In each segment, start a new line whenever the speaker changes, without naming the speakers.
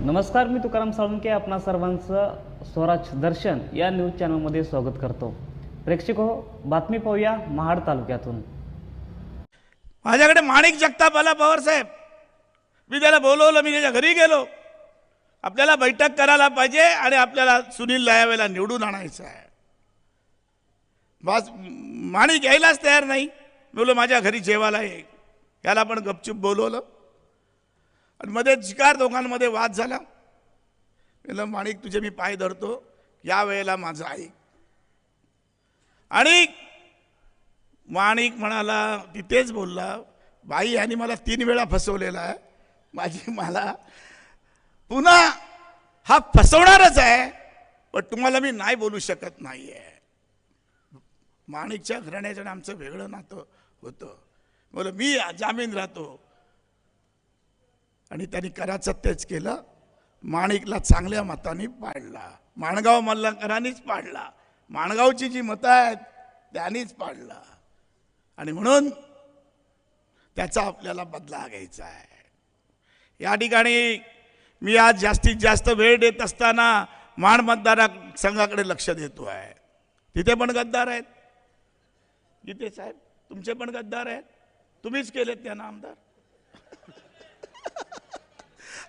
नमस्कार मी तुकाराम साळुंके आपणा सर्वांचं स्वराज दर्शन या न्यूज चॅनलमध्ये स्वागत करतो. प्रेक्षक हो बातमी पाहूया महाड तालुक्यातून.
माझ्याकडे माणिक जगताप आला पवार साहेब. मी त्याला बोलवलं मी त्याच्या घरी गेलो. आपल्याला बैठक करायला पाहिजे आणि आपल्याला सुनील लायावेला निवडून आणायचं आहे. बस माणिक यायलाच तयार नाही. मी माझ्या घरी जेवायला ये. याला आपण गपचूप बोलवलं. आणि मध्ये जिकार दोघांमध्ये वाद झाला. म्हणलं माणिक तुझे मी पाय धरतो. या वेळेला माझं ऐक आणि माणिक म्हणाला तिथेच बोलला बाई यांनी मला तीन वेळा फसवलेला आहे. माझी मला पुन्हा हा फसवणारच आहे पण तुम्हाला मी नाही बोलू शकत नाही आहे माणिकच्या घराण्याचं आमचं वेगळं नातं होतं. बोल मी जामीन राहतो. आणि त्यांनी कराचं तेच केलं. माणिकला चांगल्या मताने पाडला. माणगाव मल्लकरांनीच पाडला. माणगावची जी मतं आहेत त्यांनीच पाडला. आणि म्हणून त्याचा आपल्याला बदला घ्यायचा आहे. या ठिकाणी मी आज जास्तीत जास्त वेळ देत असताना माण मतदारा संघाकडे लक्ष देतो आहे. तिथे पण गद्दार आहेत. गीते साहेब तुमचे पण गद्दार आहेत. तुम्हीच केलेत त्यांना आमदार.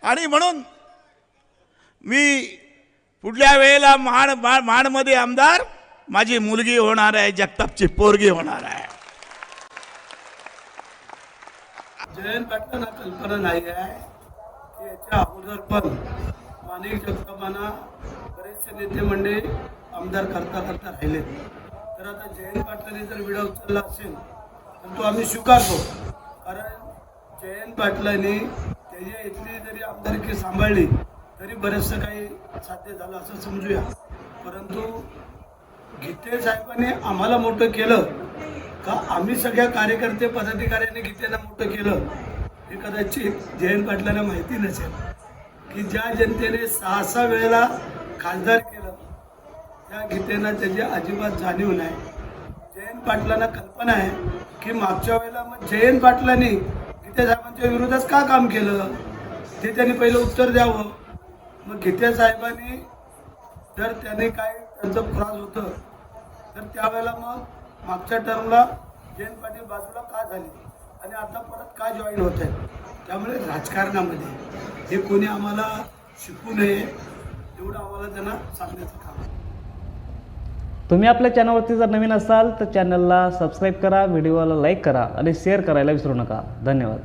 आणि म्हणून मी पुढल्या वेळेला माण मा- आमदार माझी मुलगी होणार आहे जगतापची पोरगी होणार आहे.
जयंत पाटलांना कल्पना नाही आहे. की याच्या अगोदर पण माणिक जगतापांना बरेचसे नेते मंडळी आमदार करता करता राहिले. तर आता जयंत पाटलांनी जर विडा उचलला असेल तर तो आम्ही स्वीकारतो. कारण जयंत पाटलांनी त्याच्या इथली जरी आमदारकी सांभाळली तरी बरेचसं काही साध्य झालं असं समजूया. परंतु गीते साहेबांनी आम्हाला मोठं केलं का आम्ही सगळ्या कार्यकर्ते पदाधिकाऱ्यांनी गीतेला मोठं केलं हे कदाचित जयंत पाटलांना माहिती नसेल की ज्या जनतेने सहा सहा वेळेला खासदार केलं त्या गीतेनं त्याची अजिबात जाणीव नाही. जयंत पाटलांना कल्पना आहे की मागच्या वेळेला मग जयंत पाटलांनी साहेबांच्या विरोधात का काम केलं? ते त्यांनी पहिलं उत्तर द्यावं. मग गीते साहेबांनी जर त्याने काय त्यांचं त्रास होतं तर त्यावेळेला मग मागच्या टर्मला जयंत पाटील बाजूला का झाले? आणि आता परत का जॉईन होत आहेत? त्यामुळे राजकारणामध्ये हे कोणी आम्हाला शिकू नये एवढं आम्हाला त्यांना सांगण्याचं काम आहे.
तुम्ही आपल्या चॅनलवरती जर नवीन असाल तर चॅनलला सबस्क्राईब करा व्हिडिओला लाईक करा आणि शेअर करायला विसरू नका. धन्यवाद.